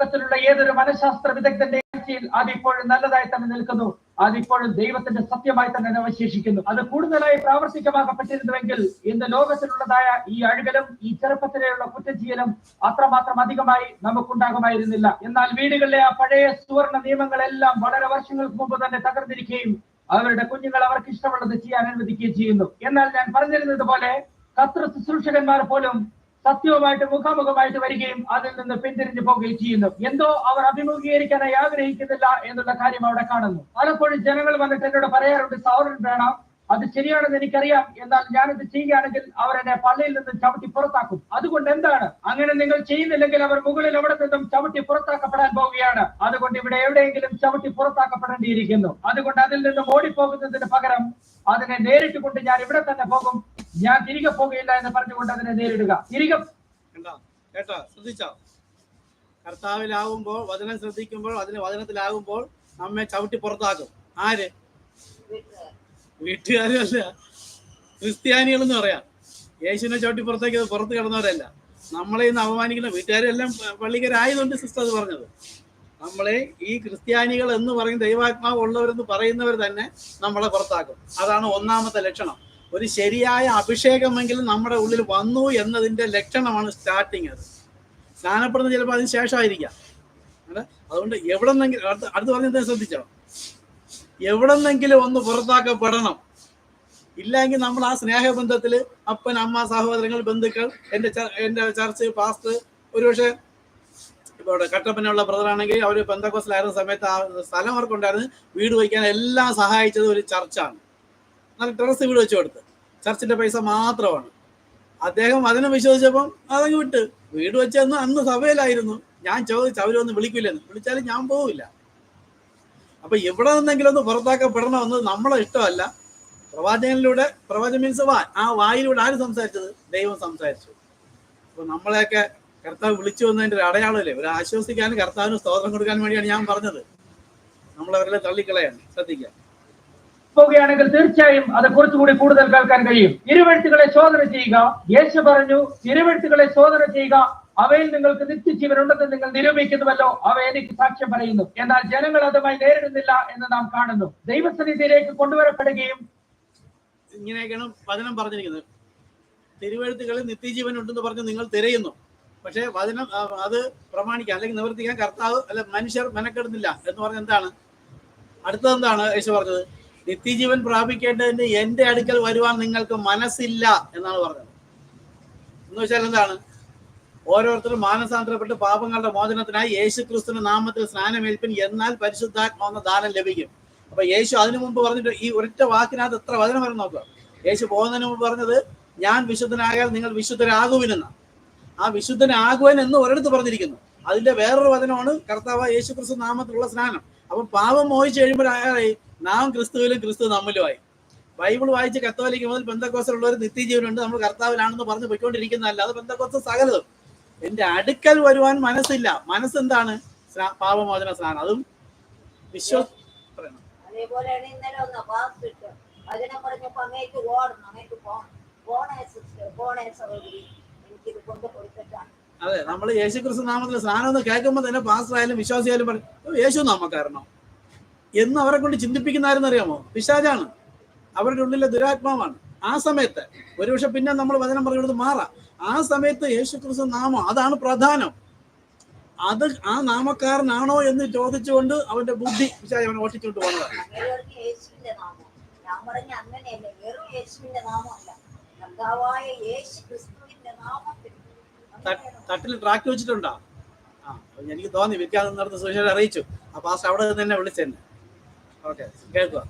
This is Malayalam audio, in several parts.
ലോകത്തിലുള്ള ഏതൊരു മനഃശാസ്ത്ര വിദഗ്ധന്റെ ആഴ്ചയിൽ അതിപ്പോഴും നല്ലതായി തന്നെ നിൽക്കുന്നു. അതിപ്പോഴും ദൈവത്തിന്റെ സത്യമായി തന്നെ അവശേഷിക്കുന്നു. അത് കൂടുതലായി പ്രാവർത്തികമാക്കപ്പെട്ടിരുന്നുവെങ്കിൽ ഇന്ന് ലോകത്തിലുള്ളതായ ഈ അഴുകലും ഈ ചെറുപ്പത്തിലെയുള്ള കുറ്റജീയലും അത്രമാത്രം അധികമായി നമുക്കുണ്ടാകുമായിരുന്നില്ല. എന്നാൽ വീടുകളിലെ ആ പഴയ സുവർണ നിയമങ്ങളെല്ലാം വളരെ വർഷങ്ങൾക്ക് മുമ്പ് തന്നെ തകർന്നിരിക്കുകയും അവരുടെ കുഞ്ഞുങ്ങൾ അവർക്ക് ഇഷ്ടമുള്ളത് ചെയ്യാൻ അനുവദിക്കുകയും ചെയ്യുന്നു. എന്നാൽ ഞാൻ പറഞ്ഞിരുന്നത് പോലെ കത്ര ശുശ്രൂഷകന്മാർ പോലും സത്യവുമായിട്ട് മുഖാമുഖമായിട്ട് വരികയും അതിൽ നിന്ന് പിന്തിരിഞ്ഞു പോവുകയും ചെയ്യുന്നു. എന്തോ അവർ അഭിമുഖീകരിക്കാനായി ആഗ്രഹിക്കുന്നില്ല എന്നുള്ള കാര്യം അവിടെ കാണുന്നു. പലപ്പോഴും ജനങ്ങൾ വന്നിട്ട് എന്നോട് പറയാറുണ്ട് സൗരൻ വേണം അത് ശരിയാണെന്ന് എനിക്കറിയാം. എന്നാൽ ഞാനത് ചെയ്യുകയാണെങ്കിൽ അവർ എന്നെ പള്ളിയിൽ നിന്ന് ചവിട്ടി പുറത്താക്കും. അതുകൊണ്ട് എന്താണ്? അങ്ങനെ നിങ്ങൾ ചെയ്യുന്നില്ലെങ്കിൽ അവർ മുകളിൽ അവിടെ നിന്നും ചവിട്ടി പുറത്താക്കപ്പെടാൻ പോവുകയാണ്. അതുകൊണ്ട് ഇവിടെ എവിടെയെങ്കിലും ചവിട്ടി പുറത്താക്കപ്പെടേണ്ടിയിരിക്കുന്നു. അതുകൊണ്ട് അതിൽ നിന്നും ഓടിപ്പോകുന്നതിന് പകരം അതിനെ നേരിട്ട് കൊണ്ട് ഞാൻ ഇവിടെ തന്നെ പോകും. ഞാൻ തിരികെ പോകുകയില്ല എന്ന് പറഞ്ഞുകൊണ്ട് അതിനെ നേരിടുക. തിരികെ കേട്ടോ? ശ്രദ്ധിച്ചോ? കർത്താവിലാകുമ്പോൾ വചനം ശ്രദ്ധിക്കുമ്പോൾ അതിന് വചനത്തിലാകുമ്പോൾ നമ്മെ ചവിട്ടി പുറത്താക്കും. ആര്? വീട്ടുകാരും അല്ല ക്രിസ്ത്യാനികളെന്ന് പറയാം. യേശുവിനെ ചവിട്ടി പുറത്തേക്ക് പുറത്ത് കിടന്നവരല്ല. നമ്മളെ ഇന്ന് അപമാനിക്കുന്ന വീട്ടുകാരെല്ലാം പള്ളിക്കാരായതുകൊണ്ട് സിസ്റ്റർ അത് പറഞ്ഞത്. നമ്മളെ ഈ ക്രിസ്ത്യാനികൾ എന്ന് പറയും ദൈവാത്മാവ് ഉള്ളവരെന്ന് പറയുന്നവർ തന്നെ നമ്മളെ പുറത്താക്കും. അതാണ് ഒന്നാമത്തെ ലക്ഷണം. ഒരു ശരിയായ അഭിഷേകമെങ്കിലും നമ്മുടെ ഉള്ളിൽ വന്നു എന്നതിന്റെ ലക്ഷണമാണ് സ്റ്റാർട്ടിങ് അത്. സ്നാനപ്പെടുന്നത് ചിലപ്പോൾ അതിന് ശേഷമായിരിക്കാം? അതുകൊണ്ട് എവിടെ നിന്നെങ്കിലും അടുത്ത് പറഞ്ഞത് ശ്രദ്ധിച്ചോ? എവിടെന്നെങ്കിലും ഒന്ന് പുറത്താക്കപ്പെടണം. ഇല്ലെങ്കിൽ നമ്മൾ ആ സ്നേഹബന്ധത്തിൽ അപ്പൻ അമ്മ സഹോദരങ്ങൾ ബന്ധുക്കൾ എന്റെ എന്റെ ചർച്ച് പാസ്റ്റ് ഒരുപക്ഷെ ഇപ്പോൾ ഇവിടെ കട്ടപ്പനുള്ള ബ്രദറാണെങ്കിൽ അവർ ബന്ധക്കോസിലായിരുന്ന സമയത്ത് ആ സ്ഥലം അവർക്കുണ്ടായിരുന്നു. വീട് വയ്ക്കാൻ എല്ലാം സഹായിച്ചത് ഒരു ചർച്ചാണ്. നല്ല ടെറസ് വീട് വെച്ച് കൊടുത്ത്. ചർച്ചിന്റെ പൈസ മാത്രമാണ്. അദ്ദേഹം അതിനെ വിശ്വസിച്ചപ്പം അതങ്ങ് വിട്ട്. വീട് വെച്ചെന്ന് അന്ന് സഭയിലായിരുന്നു. ഞാൻ ചോദിച്ചു അവരൊന്ന് വിളിക്കില്ലെന്ന്. വിളിച്ചാലും ഞാൻ പോവില്ല. അപ്പൊ എവിടെ നിന്നെങ്കിലും ഒന്ന് പുറത്താക്കപ്പെടണമെന്ന് നമ്മളെ ഇഷ്ടമല്ല. പ്രവാചകനിലൂടെ പ്രവാചക മീൻസ് വാ ആ വായിലൂടെ ആര് സംസാരിച്ചത്? ദൈവം സംസാരിച്ചു. അപ്പൊ നമ്മളെയൊക്കെ കർത്താവ് വിളിച്ചു വന്നതിന്റെ ഒരു അടയാളമല്ലേ? ഒരു ആശ്വസിക്കാനും കർത്താവിന് സ്തോത്രം കൊടുക്കാൻ വേണ്ടിയാണ് ഞാൻ പറഞ്ഞത്. നമ്മളവരെ തള്ളിക്കളയാണ്. ശ്രദ്ധിക്കുക. പോവുകയാണെങ്കിൽ തീർച്ചയായും അത് കുറച്ചുകൂടി കൂടുതൽ കേൾക്കാൻ കഴിയും. ഇരുവെഴുത്തുകളെ ശോധന ചെയ്യുക. യേശു പറഞ്ഞു ഇരുവെഴുത്തുകളെ ശോധന ചെയ്യുക. അവയിൽ നിങ്ങൾക്ക് നിത്യജീവൻ ഉണ്ടെന്ന് നിങ്ങൾ നിരൂപിക്കുന്നുവല്ലോ. അവ എനിക്ക് സാക്ഷ്യം പറയുന്നു. എന്നാൽ ജനങ്ങൾ അതുമായി നേരിടുന്നില്ല എന്ന് നാം കാണുന്നു. ദൈവസന്നിധിയിലേക്ക് കൊണ്ടുവരപ്പെടുകയും ഇങ്ങനെയൊക്കെയാണ് വചനം പറഞ്ഞിരിക്കുന്നത്. തിരുവഴുത്തുകളിൽ നിത്യജീവൻ ഉണ്ടെന്ന് പറഞ്ഞ് നിങ്ങൾ തിരയുന്നു. പക്ഷേ വചനം അത് പ്രമാണിക്കാം അല്ലെങ്കിൽ നിവർത്തിക്കാൻ കർത്താവ് അല്ല മനുഷ്യർ മെനക്കെടുന്നില്ല എന്ന് പറഞ്ഞ എന്താണ്? അടുത്തത് എന്താണ് യേശു പറഞ്ഞത്? നിത്യജീവൻ പ്രാപിക്കേണ്ടതിന് എന്റെ അടുക്കൽ വരുവാൻ നിങ്ങൾക്ക് മനസ്സില്ല എന്നാണ് പറഞ്ഞത്. എന്ന് വെച്ചാൽ എന്താണ്? ഓരോരുത്തരും മാനസാന്തരപ്പെട്ട് പാപങ്ങളുടെ മോചനത്തിനായി യേശു ക്രിസ്തുവിന്റെ നാമത്തിൽ സ്നാനമേൽപ്പിൻ എന്നാൽ പരിശുദ്ധാത്മാവെന്ന ദാനം ലഭിക്കും. അപ്പൊ യേശു അതിനു മുമ്പ് പറഞ്ഞിട്ട് ഈ ഒരൊറ്റ വാക്കിനകത്ത് എത്ര വചനം വരും നോക്കുക യേശു പോകുന്നതിന് മുമ്പ് പറഞ്ഞത് ഞാൻ വിശുദ്ധനായാൽ നിങ്ങൾ വിശുദ്ധരാകുവിനെന്ന. ആ വിശുദ്ധനാകുവൻ എന്ന് ഒരിടത്ത് പറഞ്ഞിരിക്കുന്നു. അതിന്റെ വേറൊരു വചനമാണ് കർത്താവ് യേശു ക്രിസ്തു നാമത്തിലുള്ള സ്നാനം. അപ്പൊ പാപം മോഹിച്ചു കഴിയുമ്പോഴായി നാം ക്രിസ്തുവിലും ക്രിസ്തു നമ്മിലുമായി ബൈബിൾ വായിച്ച് കത്തോലിക്ക് മുതൽ ബന്ധക്കോസിലുള്ളവർ നിത്യജീവനുണ്ട്. നമ്മൾ കർത്താവിലാണെന്ന് പറഞ്ഞ് പോയിക്കൊണ്ടിരിക്കുന്നതല്ല. അത് ബന്ധക്കോസ് സകലതും. എന്റെ അടുക്കൽ വരുവാൻ മനസ്സില്ല. മനസ്സെന്താണ്? സ്നാ- പാപമോചന സ്നാനം. അതും വിശ്വ അതേപോലെയാണ് ഇന്നലെ ഒന്ന് അതിനെ പറഞ്ഞപ്പോ ഓടണം അങ്ങേക്ക് പോണം. പോണേ സിസ്റ്റർ പോണേ സഹോദരി. എനിക്കിത് കൊണ്ട് കൊടുത്തിട്ടാണ് അതെ നമ്മൾ യേശു ക്രിസ്തു നാമത്തിൽ സ്നാനം എന്ന് കേൾക്കുമ്പോൾ തന്നെ പാസ്റ്ററായാലും വിശ്വാസിയായാലും പറയും യേശു നാമക്കാരണം എന്ന് അവരെ കൊണ്ട് ചിന്തിപ്പിക്കുന്ന അറിയാമോ? പിശാചാണ്. അവരുടെ ഉള്ളിലെ ദുരാത്മാവാണ്. ആ സമയത്ത് ഒരുപക്ഷെ പിന്നെ നമ്മൾ വചനം പറയുന്നത് മാറാം. ആ സമയത്ത് യേശു ക്രിസ്തു നാമം അതാണ് പ്രധാനം. അത് ആ നാമക്കാരനാണോ എന്ന് ചോദിച്ചുകൊണ്ട് അവന്റെ ബുദ്ധി അവനെ ഓട്ടിച്ചുകൊണ്ട് പോകുന്നത്. തട്ടിൽ ട്രാക്ക് വെച്ചിട്ടുണ്ടോ? ആ എനിക്ക് തോന്നി വിൽക്കാതെ നടന്ന് സുശേഷൻ അറിയിച്ചു. ആ പാസ്റ്റർ അവിടെ നിന്ന് തന്നെ വിളിച്ചെന്നെ. ഓക്കെ കേൾക്കുക.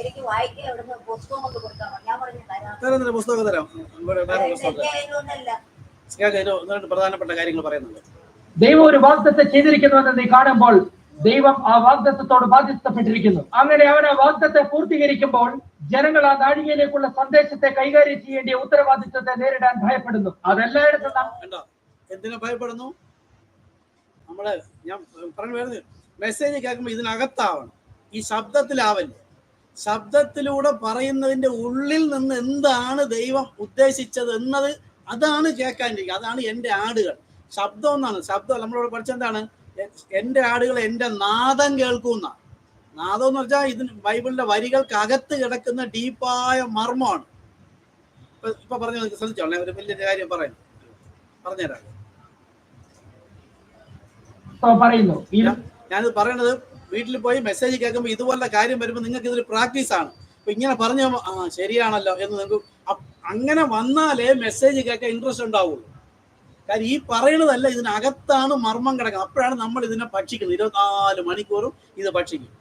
എനിക്ക് വായിക്കാൻ ഇവിടുന്ന് പുസ്തകം കൊണ്ട് കൊടുക്കാൻ ഞാൻ പറഞ്ഞു തരാം. പുസ്തകം തരാം. പ്രധാനപ്പെട്ട കാര്യങ്ങൾ പറയുന്നുണ്ട്. ദൈവം ഒരു വാഗ്ദത്തെ ചെയ്തിരിക്കുന്നുവെന്ന് നീ കാണുമ്പോൾ ദൈവം ആ വാഗ്ദത്തത്തോട് ബാധ്യസ്ഥപ്പെട്ടിരിക്കുന്നു. അങ്ങനെ അവൻ ആ വാഗ്ദത്തെ പൂർത്തീകരിക്കുമ്പോൾ ജനങ്ങൾ ആ നാഴികയിലേക്കുള്ള സന്ദേശത്തെ കൈകാര്യം ചെയ്യേണ്ട ഉത്തരവാദിത്വത്തെ നേരിടാൻ ഭയപ്പെടുന്നു. അതെല്ലായിടത്തും എന്തിനാ ഭയപ്പെടുന്നു? നമ്മൾ ഞാൻ പറഞ്ഞു വരുന്നത് മെസ്സേജ് കേൾക്കുമ്പോൾ ഇതിനകത്താവണം. ഈ ശബ്ദത്തിലാവല്ലേ ശബ്ദത്തിലൂടെ പറയുന്നതിന്റെ ഉള്ളിൽ നിന്ന് എന്താണ് ദൈവം ഉദ്ദേശിച്ചത് എന്നത് അതാണ് കേൾക്കാനിരിക്കുക അതാണ് എന്റെ ആടുകൾ. ശബ്ദം എന്നാണ്. ശബ്ദം നമ്മളോട് പഠിച്ചെന്താണ് എന്റെ ആടുകൾ എന്റെ നാദം കേൾക്കുന്ന നാദം എന്ന് വെച്ചാൽ ഇതിന് ബൈബിളിന്റെ വരികൾക്കകത്ത് കിടക്കുന്ന ഡീപ്പായ മർമ്മമാണ്. ഇപ്പൊ ഇപ്പൊ പറഞ്ഞു ശ്രദ്ധിച്ചോളെ ഒരു വലിയ കാര്യം പറയുന്നു. പറഞ്ഞുതരാം. ഞാനിത് പറയണത് വീട്ടിൽ പോയി മെസ്സേജ് കേൾക്കുമ്പോൾ ഇതുപോലുള്ള കാര്യം വരുമ്പോൾ നിങ്ങൾക്ക് ഇതൊരു പ്രാക്ടീസ് ആണ്. അപ്പൊ ഇങ്ങനെ പറഞ്ഞ ആ ശരിയാണല്ലോ എന്ന് നിങ്ങൾക്ക് അങ്ങനെ വന്നാലേ മെസ്സേജ് കേൾക്കാൻ ഇൻട്രസ്റ്റ് ഉണ്ടാവുള്ളൂ. കാര്യം ഈ പറയണതല്ല ഇതിനകത്താണ് മർമ്മം കിടക്കുന്നത്. അപ്പോഴാണ് നമ്മൾ ഇതിനെ ഭക്ഷിക്കുന്നത്. ഇരുപത്തിനാല് മണിക്കൂറും ഇത് ഭക്ഷിക്കും.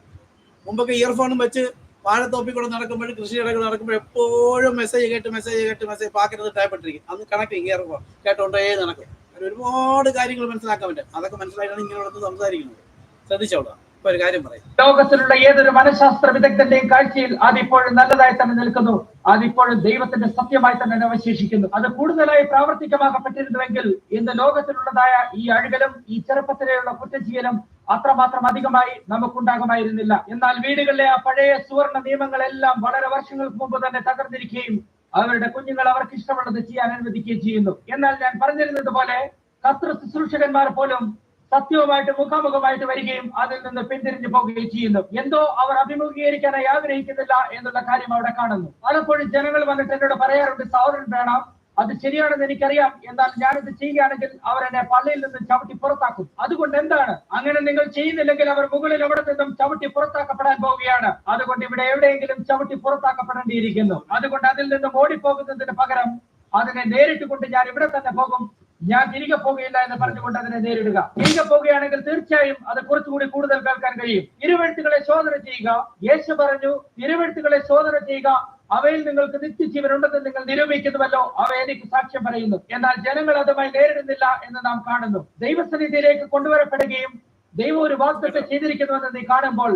മുമ്പൊക്കെ ഇയർഫോണും വെച്ച് വാഴത്തോപ്പി കൂടെ നടക്കുമ്പോഴും കൃഷിയിടകൾ നടക്കുമ്പോൾ എപ്പോഴും മെസ്സേജ് കേട്ട് മെസ്സേജ് കേട്ട് മെസ്സേജ് പാക്കറ്റ് ടൈപ്പിട്ടിരിക്കും അന്ന് കണക്ട് ഇയർഫോൺ കേട്ടോണ്ടേ നടക്കും. ഒരുപാട് കാര്യങ്ങൾ മനസ്സിലാക്കാൻ പറ്റും. അതൊക്കെ മനസ്സിലായിട്ടാണ് ഇങ്ങനെ സംസാരിക്കുന്നത്. ശ്രദ്ധിച്ചോളാം. ഒരു കാര്യം പറയും. ലോകത്തിലുള്ള ഏതൊരു മനഃശാസ്ത്ര വിദഗ്ധന്റെയും കാഴ്ചയിൽ അതിപ്പോഴും നല്ലതായി തന്നെ നിൽക്കുന്നു. അതിപ്പോഴും ദൈവത്തിന്റെ സത്യമായി തന്നെ അവശേഷിക്കുന്നു. അത് കൂടുതലായി പ്രാവർത്തികമാക്കപ്പെട്ടിരുന്നുവെങ്കിൽ ഇന്ന് ലോകത്തിലുള്ളതായ ഈ അഴുകലും ഈ ചെറുപ്പത്തിലെയുള്ള കുറ്റജീവനം അത്രമാത്രം അധികമായി നമുക്കുണ്ടാകുമായിരുന്നില്ല. എന്നാൽ വീടുകളിലെ ആ പഴയ സുവർണ നിയമങ്ങളെല്ലാം വളരെ വർഷങ്ങൾക്ക് മുമ്പ് തന്നെ തകർന്നിരിക്കുകയും അവരുടെ കുഞ്ഞുങ്ങൾ അവർക്ക് ഇഷ്ടമുള്ളത് ചെയ്യാൻ അനുവദിക്കുകയും ചെയ്യുന്നു. എന്നാൽ ഞാൻ പറഞ്ഞിരുന്നത് പോലെ കത്ര ശുശ്രൂഷകന്മാർ പോലും സത്യവുമായിട്ട് മുഖാമുഖമായിട്ട് വരികയും അതിൽ നിന്ന് പിന്തിരിഞ്ഞു പോവുകയും ചെയ്യുന്നു. എന്തോ അവർ അഭിമുഖീകരിക്കാനായി ആഗ്രഹിക്കുന്നില്ല എന്നുള്ള കാര്യം അവിടെ കാണുന്നു. പലപ്പോഴും ജനങ്ങൾ വന്നിട്ട് എന്നോട് പറയാറുണ്ട് സൗരൻ വേണം അത് ശരിയാണെന്ന് എനിക്കറിയാം. എന്നാൽ ഞാനിത് ചെയ്യുകയാണെങ്കിൽ അവർ എന്നെ പള്ളിയിൽ നിന്ന് ചവിട്ടി പുറത്താക്കും. അതുകൊണ്ട് എന്താണ്? അങ്ങനെ നിങ്ങൾ ചെയ്യുന്നില്ലെങ്കിൽ അവർ മുകളിൽ എവിടെ നിന്നും ചവിട്ടി പുറത്താക്കപ്പെടാൻ പോവുകയാണ്. അതുകൊണ്ട് ഇവിടെ എവിടെയെങ്കിലും ചവിട്ടി പുറത്താക്കപ്പെടേണ്ടിയിരിക്കുന്നു. അതുകൊണ്ട് അതിൽ നിന്നും ഓടിപ്പോകുന്നതിന് പകരം അതിനെ നേരിട്ട് കൊണ്ട് ഞാൻ ഇവിടെ തന്നെ പോകും. ഞാൻ തിരികെ പോകുകയില്ല എന്ന് പറഞ്ഞുകൊണ്ട് അതിനെ നേരിടുക. തിരികെ പോകുകയാണെങ്കിൽ തീർച്ചയായും അത് കുറച്ചുകൂടി കൂടുതൽ കേൾക്കാൻ കഴിയും. ഇരുവെഴുത്തുകളെ ശോധന ചെയ്യുക. യേശു പറഞ്ഞു ഇരുവെഴുത്തുകളെ ശോധന ചെയ്യുക. അവയിൽ നിങ്ങൾക്ക് നിത്യജീവൻ ഉണ്ടെന്ന് നിങ്ങൾ നിരൂപിക്കുന്നുവല്ലോ. അവ എനിക്ക് സാക്ഷ്യം പറയുന്നു. എന്നാൽ ജനങ്ങൾ അതുമായി നേരിടുന്നില്ല എന്ന് നാം കാണുന്നു. ദൈവസന്നിധിയിലേക്ക് കൊണ്ടുവരപ്പെടുകയും ദൈവം ഒരു വാഗ്ദത്തം ചെയ്തിരിക്കുന്നുവെന്ന് നീ കാണുമ്പോൾ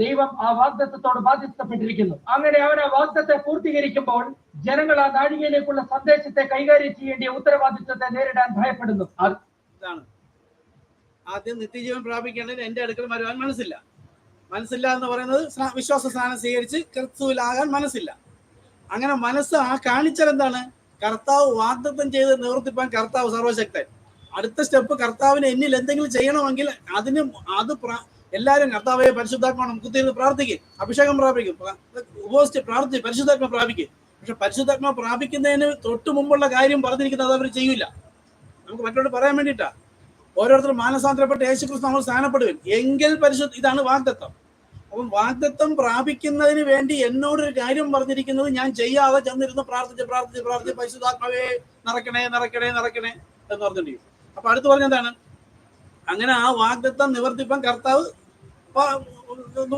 ദൈവം ആ വാഗ്ദത്തോട് ബാധ്യസ്ഥപ്പെട്ടിരിക്കുന്നു. അങ്ങനെ അവൻ ആ വാഗ്ദത്തെ പൂർത്തീകരിക്കുമ്പോൾ ജനങ്ങൾ ആ നാഴികയിലേക്കുള്ള സന്ദേശത്തെ കൈകാര്യം ചെയ്യേണ്ട ഉത്തരവാദിത്വത്തെ നേരിടാൻ ഭയപ്പെടുന്നു. ആദ്യം നിത്യജീവൻ പ്രാപിക്കേണ്ടത് എന്റെ അടുക്കൽ വരുവാൻ മനസ്സില്ല. മനസ്സില്ല എന്ന് പറയുന്നത് വിശ്വാസ സ്നാനം സ്വീകരിച്ച് ക്രിസ്തുവിലാകാൻ മനസ്സില്ല. അങ്ങനെ മനസ്സ് ആ കാണിച്ചാൽ എന്താണ്? കർത്താവ് വാഗ്ദത്തം ചെയ്ത് നിവർത്തിപ്പാൻ കർത്താവ് സർവശക്തൻ അടുത്ത സ്റ്റെപ്പ് കർത്താവിന് എന്നിൽ എന്തെങ്കിലും ചെയ്യണമെങ്കിൽ അതിന് അത് എല്ലാവരും കർത്താവെ പരിശുദ്ധാത്മാണം കുത്തിയിരുന്ന് പ്രാർത്ഥിക്കും. അഭിഷേകം പ്രാപിക്കും. പ്ര- ഉപവസിച്ച് പ്രാർത്ഥി പരിശുദ്ധാത്മ പ്രാപിക്കും. പക്ഷെ പരിശുദ്ധാത്മ പ്രാപിക്കുന്നതിന് തൊട്ട് മുമ്പുള്ള കാര്യം പറഞ്ഞിരിക്കുന്നത് അവർ ചെയ്യൂല. നമുക്ക് മറ്റോട് പറയാൻ വേണ്ടിയിട്ടാ. ഓരോരുത്തർ മാനസാന്തരപ്പെട്ട് യേശുക്രിസ്തു നമ്മൾ സ്ഥാനപ്പെടുവൻ എങ്കിൽ പരിശുദ്ധ ഇതാണ് വാഗ്ദത്തം. അപ്പം വാഗ്ദത്തം പ്രാപിക്കുന്നതിന് വേണ്ടി എന്നോടൊരു കാര്യം പറഞ്ഞിരിക്കുന്നത് ഞാൻ ചെയ്യാതെ ചെന്നിരുന്ന് പ്രാർത്ഥിച്ച് പ്രാർത്ഥിച്ച് പ്രാർത്ഥിച്ച് പരിശുദ്ധാത്മാവേ നിറക്കണേ നിറക്കണേ നിറക്കണേ എന്ന് പറഞ്ഞിട്ടുണ്ടെങ്കിൽ അപ്പൊ അടുത്ത് പറഞ്ഞെന്താണ് അങ്ങനെ ആ വാഗ്ദത്തം നിവർത്തിപ്പം കർത്താവ്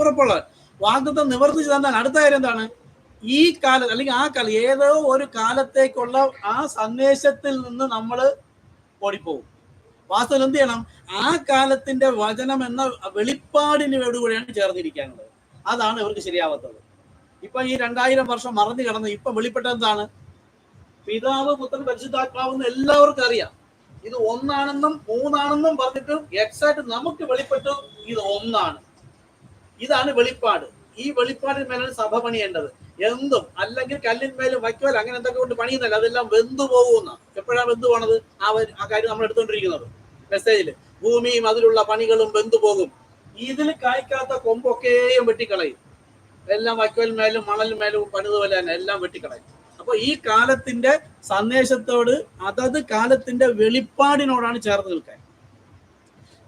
ഉറപ്പുള്ളത് വാഗ്ദത്തം നിവർത്തിച്ചു തന്നാൽ അടുത്ത കാര്യം എന്താണ്? ഈ കാലം അല്ലെങ്കിൽ ആ കാലം ഏതോ ഒരു കാലത്തേക്കുള്ള ആ സന്ദേശത്തിൽ നിന്ന് നമ്മൾ ഓടിപ്പോകും. വാസ്തവം എന്ത് ചെയ്യണം? ആ കാലത്തിന്റെ വചനം എന്ന വെളിപ്പാടിനോടുകൂടിയാണ് ചേർന്നിരിക്കുന്നത് അതാണ് ഇവർക്ക് ശരിയാവാത്തത്. ഇപ്പൊ ഈ രണ്ടായിരം വർഷം മറന്നു കിടന്ന് ഇപ്പൊ വെളിപ്പെട്ട എന്താണ്? പിതാവ് പുത്രൻ പരിശുദ്ധാത്മാവെന്ന് എല്ലാവർക്കും അറിയാം. ഇത് ഒന്നാണെന്നും മൂന്നാണെന്നും പറഞ്ഞിട്ട് എക്സാക്ട് നമുക്ക് വെളിപ്പെട്ടു ഇത് ഒന്നാണ്. ഇതാണ് വെളിപ്പാട്. ഈ വെളിപ്പാടിന് മേലാണ് സഭ പണിയേണ്ടത്. എന്തും അല്ലെങ്കിൽ കല്ലിന്മേലും വയ്ക്കുവൽ അങ്ങനെ എന്തൊക്കെ കൊണ്ട് പണിയുന്നല്ല അതെല്ലാം വെന്തു പോകുന്ന. എപ്പോഴാണ് വെന്തു പോണത്? ആ ആ കാര്യം നമ്മൾ എടുത്തുകൊണ്ടിരിക്കുന്നത്. മെസ്സേജിൽ ഭൂമിയും അതിലുള്ള പണികളും വെന്തു പോകും. ഇതിൽ കായ്ക്കാത്ത കൊമ്പൊക്കെയും വെട്ടിക്കളയും. എല്ലാം വയ്ക്കോൽ മേലും മണൽ മേലും പണിതുപോലെ തന്നെ എല്ലാം വെട്ടിക്കളയും. അപ്പൊ ഈ കാലത്തിന്റെ സന്ദേശത്തോട് അതത് കാലത്തിന്റെ വെളിപ്പാടിനോടാണ് ചേർന്ന് നിൽക്കാൻ.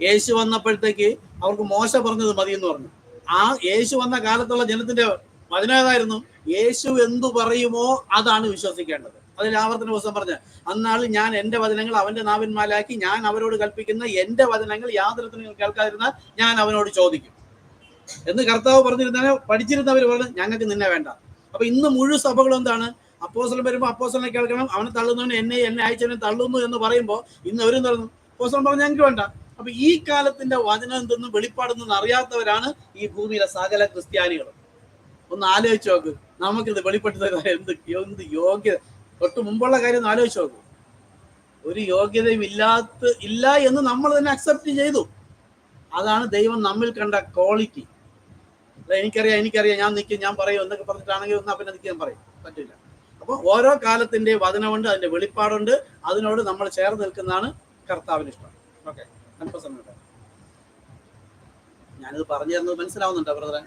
യേശു വന്നപ്പോഴത്തേക്ക് അവർക്ക് മോശ പറഞ്ഞത് മതി എന്ന് പറഞ്ഞു. ആ യേശു വന്ന കാലത്തുള്ള ജനത്തിന്റെ വചനേതായിരുന്നു യേശു എന്തു പറയുമോ അതാണ് വിശ്വസിക്കേണ്ടത്. അതിൽ ആവർത്തന ദിവസം പറഞ്ഞ അന്നാൾ ഞാൻ എന്റെ വചനങ്ങൾ അവന്റെ നാവിന്മാലാക്കി ഞാൻ അവരോട് കൽപ്പിക്കുന്ന എന്റെ വചനങ്ങൾ യാതൊരു കേൾക്കാതിരുന്നാൽ ഞാൻ അവനോട് ചോദിക്കും. എന്ന് കർത്താവ് പറഞ്ഞിരുന്ന പഠിച്ചിരുന്നവർ പറഞ്ഞു ഞങ്ങൾക്ക് നിന്നെ വേണ്ട. അപ്പൊ ഇന്ന് മുഴുവൻ സഭകളും എന്താണ്? അപ്പോസലം വരുമ്പോൾ അപ്പോസലിനെ കേൾക്കണം. അവനെ തള്ളുന്നവൻ എന്നെ എന്നെ അയച്ചവനെ തള്ളുന്നു എന്ന് പറയുമ്പോൾ ഇന്ന് അവരും തള്ളുന്നു അപ്പോസലം പറഞ്ഞു ഞങ്ങൾക്ക് വേണ്ട. അപ്പൊ ഈ കാലത്തിന്റെ വചനം എന്തെന്നും വെളിപ്പാടെന്നും അറിയാത്തവരാണ് ഈ ഭൂമിയിലെ സകല ക്രിസ്ത്യാനികളും. ഒന്ന് ആലോചിച്ച് നോക്ക്. നമുക്കിത് വെളിപ്പെട്ട എന്ത് എന്ത് യോഗ്യത? തൊട്ട് മുമ്പുള്ള കാര്യം ഒന്ന് ആലോചിച്ച് നോക്ക്. ഒരു യോഗ്യതയും ഇല്ലാത്ത ഇല്ല എന്ന് നമ്മൾ തന്നെ അക്സെപ്റ്റ് ചെയ്തു. അതാണ് ദൈവം നമ്മിൽ കണ്ട ക്വാളിറ്റി എനിക്കറിയാം എനിക്കറിയാം. ഞാൻ നിൽക്കും ഞാൻ പറയും എന്നൊക്കെ പറഞ്ഞിട്ടാണെങ്കിൽ ഒന്ന് പിന്നെ നിൽക്കാൻ പറയും. പറ്റില്ല. അപ്പോൾ ഓരോ കാലത്തിന്റെ വചനമുണ്ട് അതിന്റെ വെളിപ്പാടുണ്ട്. അതിനോട് നമ്മൾ ചേർന്ന് നിൽക്കുന്നതാണ് കർത്താവിന് ഇഷ്ടം. ഓക്കെ ഞാനിത് പറഞ്ഞു തന്നത് മനസ്സിലാവുന്നുണ്ടോ ബ്രദറെ?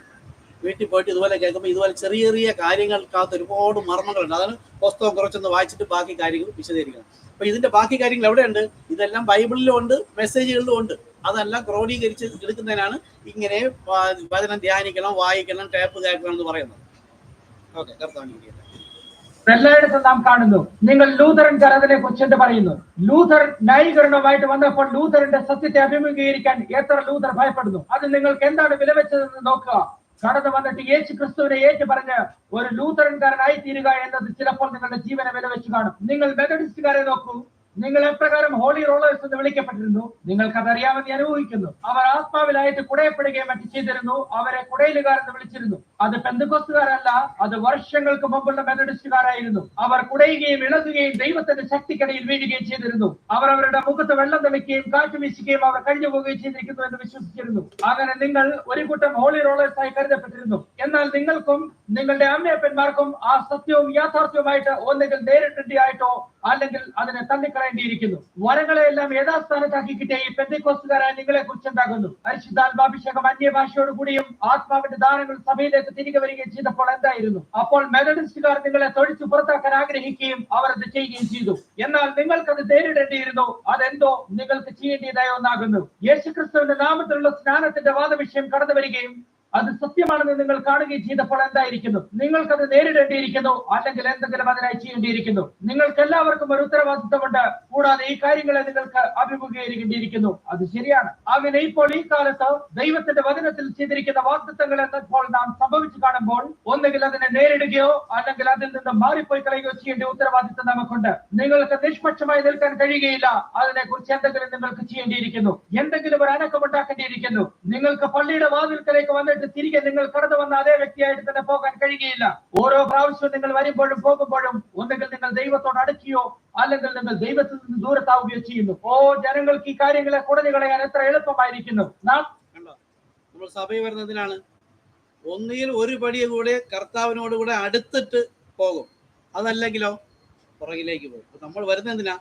വീട്ടിൽ പോയിട്ട് ഇതുപോലെ കേൾക്കുമ്പോൾ ഇതുപോലെ ചെറിയ ചെറിയ കാര്യങ്ങൾക്കകത്ത് ഒരുപാട് മർമ്മങ്ങളുണ്ട്. അതാണ് പുസ്തകം കുറച്ചൊന്ന് വായിച്ചിട്ട് ബാക്കി കാര്യങ്ങൾ വിശദീകരിക്കണം അപ്പൊ ഇതിന്റെ ബാക്കി കാര്യങ്ങൾ എവിടെയുണ്ട്? ഇതെല്ലാം ബൈബിളിലും ഉണ്ട് മെസ്സേജുകളിലും ഉണ്ട്. അതെല്ലാം ക്രോഡീകരിച്ച് എടുക്കുന്നതിനാണ് ഇങ്ങനെ വചനം ധ്യാനിക്കണം വായിക്കണം ടേപ്പ് കേൾക്കണം എന്ന് പറയുന്നത്. ഓക്കെ കർത്താവ് എല്ലായിടത്തും നാം കാണുന്നു. നിങ്ങൾ ലൂതറൻ കരതിനെ കുറിച്ച് പറയുന്നു? ലൂതർ ന്യായീകരണവുമായിട്ട് വന്നപ്പോൾ ലൂതറിന്റെ സത്യത്തെ അഭിമുഖീകരിക്കാൻ എത്ര ലൂതർ ഭയപ്പെടുന്നു? അത് നിങ്ങൾക്ക് എന്താണ് വിലവെച്ചതെന്ന് നോക്കുക. കടന്നു വന്നിട്ട് യേശു ക്രിസ്തുവിനെ ഏറ്റു പറഞ്ഞ് ഒരു ലൂതറൻകാരനായി തീരുക എന്നത് ചിലപ്പോൾ നിങ്ങളുടെ ജീവനെ വിലവെച്ച് കാണും. നിങ്ങൾ മെത്തഡിസ്റ്റുകാരെ നോക്കൂ. നിങ്ങൾ എപ്രകാരം ഹോളി റോളേഴ്സ് എന്ന് വിളിക്കപ്പെട്ടിരുന്നു? നിങ്ങൾക്ക് അത് ഞാൻ അവർ ആത്മാവിലായിട്ട് കുടയപ്പെടുകയും മറ്റു ചെയ്തിരുന്നു. അവരെ കുടയിലുകാർ എന്ന് വിളിച്ചിരുന്നു. അത് പെന്തുകൊസ്തുകാരല്ല അത് വർഷങ്ങൾക്ക് മുമ്പുള്ള മെതഡിസ്റ്റുകാരായിരുന്നു. അവർ കുടയുകയും ഇളകുകയും ദൈവത്തിന്റെ ശക്തിക്കടയിൽ വീഴുകയും ചെയ്തിരുന്നു. അവർ അവരുടെ മുഖത്ത് വെള്ളം തെളിക്കുകയും കാറ്റ് വീശുകയും അവർ കഴിഞ്ഞു പോവുകയും ചെയ്തിരിക്കുന്നു എന്ന് വിശ്വസിച്ചിരുന്നു. അങ്ങനെ നിങ്ങൾ ഒരു കൂട്ടം ഹോളി റോളേഴ്സ് ആയി കരുതപ്പെട്ടിരുന്നു. എന്നാൽ നിങ്ങൾക്കും നിങ്ങളുടെ അമ്മയപ്പന്മാർക്കും ആ സത്യവും യാഥാർത്ഥ്യവുമായിട്ട് ഒന്നുകിൽ നേരിട്ടേണ്ടിയായിട്ടോ അല്ലെങ്കിൽ അതിനെ തള്ളിക്കളയേണ്ടിയിരിക്കുന്നു. വരങ്ങളെ എല്ലാം യഥാസ്ഥാനത്താക്കി കിട്ടിയ ഈ പെന്തിക്കോസ്തുകാരായ നിങ്ങളെ കുറിച്ച് എന്താകുന്നു? പരിശുദ്ധാത്മാഭിഷേകം അന്യഭാഷയോട് കൂടിയും ആത്മാവിന്റെ ദാനങ്ങൾ സഭയിലേക്ക് തിരികെ വരികയും ചെയ്തപ്പോൾ എന്തായിരുന്നു? അപ്പോൾ മെതഡിസ്റ്റുകാർ നിങ്ങളെ തൊഴിച്ചു പുറത്താക്കാൻ ആഗ്രഹിക്കുകയും അവർ അത് ചെയ്യുകയും ചെയ്തു. എന്നാൽ നിങ്ങൾക്കത് നേരിടേണ്ടിയിരുന്നു. അതെന്തോ നിങ്ങൾക്ക് ചെയ്യേണ്ടിയതായി ഒന്നാകുന്നു. യേശുക്രിസ്തുവിന്റെ നാമത്തിലുള്ള സ്നാനത്തിന്റെ വാദവിഷയം കടന്നു വരികയും അത് സത്യമാണെന്ന് നിങ്ങൾ കാണുകയും ചെയ്തപ്പോൾ എന്തായിരിക്കുന്നു? നിങ്ങൾക്കത് നേരിടേണ്ടിയിരിക്കുന്നു അല്ലെങ്കിൽ എന്തെങ്കിലും അതിനായി ചെയ്യേണ്ടിയിരിക്കുന്നു. നിങ്ങൾക്ക് എല്ലാവർക്കും ഒരു ഉത്തരവാദിത്വമുണ്ട് കൂടാതെ ഈ കാര്യങ്ങളെ നിങ്ങൾക്ക് അഭിമുഖീകരിക്കേണ്ടിയിരിക്കുന്നു. അത് ശരിയാണ്. അങ്ങനെ ഇപ്പോൾ ഈ കാലത്ത് ദൈവത്തിന്റെ വചനത്തിൽ ചെയ്തിരിക്കുന്ന വാക്തത്വങ്ങൾ എന്നപ്പോൾ നാം സംഭവിച്ചു കാണുമ്പോൾ ഒന്നുകിൽ അതിനെ നേരിടുകയോ അല്ലെങ്കിൽ അതിൽ നിന്ന് മാറിപ്പോയി കളയുകയോ ചെയ്യേണ്ട ഉത്തരവാദിത്വം നമുക്കുണ്ട്. നിങ്ങൾക്ക് നിഷ്പക്ഷമായി നിൽക്കാൻ കഴിയുകയില്ല. അതിനെ കുറിച്ച് എന്തെങ്കിലും നിങ്ങൾക്ക് ചെയ്യേണ്ടിയിരിക്കുന്നു. എന്തെങ്കിലും ഒരു അനക്കം ഉണ്ടാക്കേണ്ടിയിരിക്കുന്നു. നിങ്ങൾക്ക് പള്ളിയുടെ വാതിൽക്കലേക്ക് വന്നിട്ട് തിരികെ നിങ്ങൾ കടന്നു വന്ന അതേ വ്യക്തിയായിട്ട് തന്നെ പോകാൻ കഴിയുകയില്ല. ഓരോ പ്രാവശ്യവും നിങ്ങൾ വരുമ്പോഴും പോകുമ്പോഴും ഒന്നുകിൽ നിങ്ങൾ ദൈവത്തോട് അടുക്കുകയോ അല്ലെങ്കിൽ നിങ്ങൾ ദൈവത്തിൽ നിന്ന് ദൂരത്താവുകയോ ചെയ്യുന്നു. ഓ ജനങ്ങൾക്ക് ഈ കാര്യങ്ങളെ കുടഞ്ഞു കളയാൻ എത്ര എളുപ്പമായിരിക്കുന്നു. നാം നമ്മൾ സഭയിൽ വരുന്നതിനാണ് ഒന്നിൽ ഒരു പടി കൂടെ കർത്താവിനോട് കൂടെ അടുത്തിട്ട് പോകും. അതല്ലെങ്കിലോ പുറകിലേക്ക് പോകും. നമ്മൾ വരുന്നതിനാ